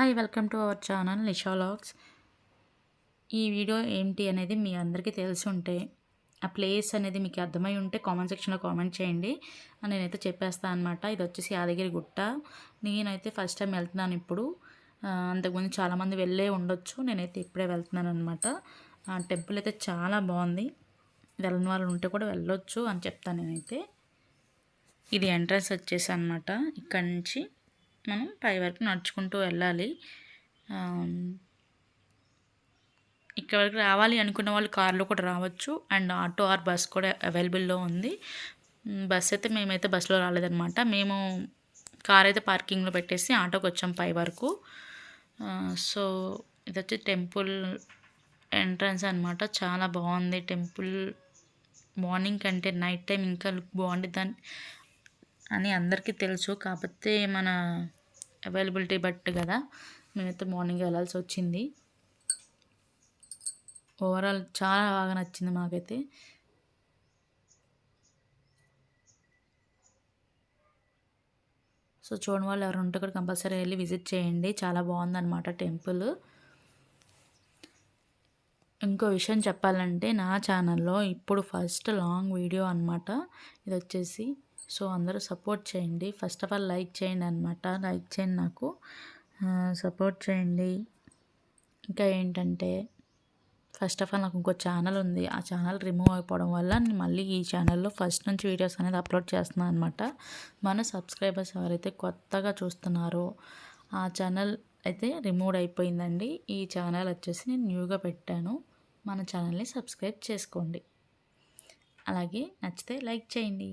Hi welcome to our channel నిషాలాగ్స్ ఈ video ఏంటి అనేది మీ అందరికీ తెలిసి ఉంటే ఆ ప్లేస్ అనేది మీకు అర్థమై ఉంటే కామెంట్ సెక్షన్లో కామెంట్ చేయండి. అని నేనైతే చెప్పేస్తాను అనమాట ఇది వచ్చేసి యాదగిరి గుట్ట. నేనైతే ఫస్ట్ టైం వెళ్తున్నాను ఇప్పుడు. అంతకుముందు చాలామంది వెళ్ళే ఉండొచ్చు. నేనైతే ఇప్పుడే వెళ్తున్నాను అనమాట ఆ టెంపుల్ అయితే చాలా బాగుంది. వెళ్ళని వాళ్ళు ఉంటే కూడా వెళ్ళొచ్చు అని చెప్తాను నేనైతే. ఇది ఎంట్రన్స్ వచ్చేసి అనమాట ఇక్కడి నుంచి మనం పై వరకు నడుచుకుంటూ వెళ్ళాలి. ఇక్కడ వరకు రావాలి అనుకున్న వాళ్ళు కార్లో కూడా రావచ్చు. అండ్ ఆటో ఆర్ బస్ కూడా అవైలబుల్లో ఉంది. బస్ అయితే మేమైతే బస్సులో రాలేదన్నమాట. మేము కార్ అయితే పార్కింగ్లో పెట్టేసి ఆటోకి వచ్చాం పై వరకు. సో ఇది వచ్చి టెంపుల్ ఎంట్రన్స్ అనమాట చాలా బాగుంది టెంపుల్. మార్నింగ్ కంటే నైట్ టైం ఇంకా లుక్ బాగుంటుంది అని అని అందరికీ తెలుసు. కాకపోతే మన అవైలబిలిటీ బట్టి కదా మేమైతే మార్నింగ్ వెళ్ళాల్సి వచ్చింది. ఓవరాల్ చాలా బాగా నచ్చింది మాకైతే. సో చూడని వాళ్ళు ఎవరు ఉంటే కూడా కంపల్సరీ వెళ్ళి విజిట్ చేయండి. చాలా బాగుందన్నమాట టెంపుల్. ఇంకో విషయం చెప్పాలంటే నా ఛానల్లో ఇప్పుడు ఫస్ట్ లాంగ్ వీడియో అనమాట ఇది వచ్చేసి సో అందరూ సపోర్ట్ చేయండి. ఫస్ట్ ఆఫ్ ఆల్ లైక్ చేయండి అనమాట లైక్ చేయండి నాకు. సపోర్ట్ చేయండి. ఇంకా ఏంటంటే ఫస్ట్ ఆఫ్ ఆల్ నాకు ఇంకో ఛానల్ ఉంది. ఆ ఛానల్ రిమూవ్ అయిపోవడం వల్ల నేను మళ్ళీ ఈ ఛానల్లో ఫస్ట్ నుంచి వీడియోస్ అనేది అప్లోడ్ చేస్తున్నాను అనమాట మన సబ్స్క్రైబర్స్ ఎవరైతే కొత్తగా చూస్తున్నారో ఆ ఛానల్ అయితే రిమూవ్ అయిపోయిందండి. ఈ ఛానల్ వచ్చేసి నేను న్యూగా పెట్టాను. మన ఛానల్ని సబ్స్క్రైబ్ చేసుకోండి. అలాగే నచ్చితే లైక్ చేయండి.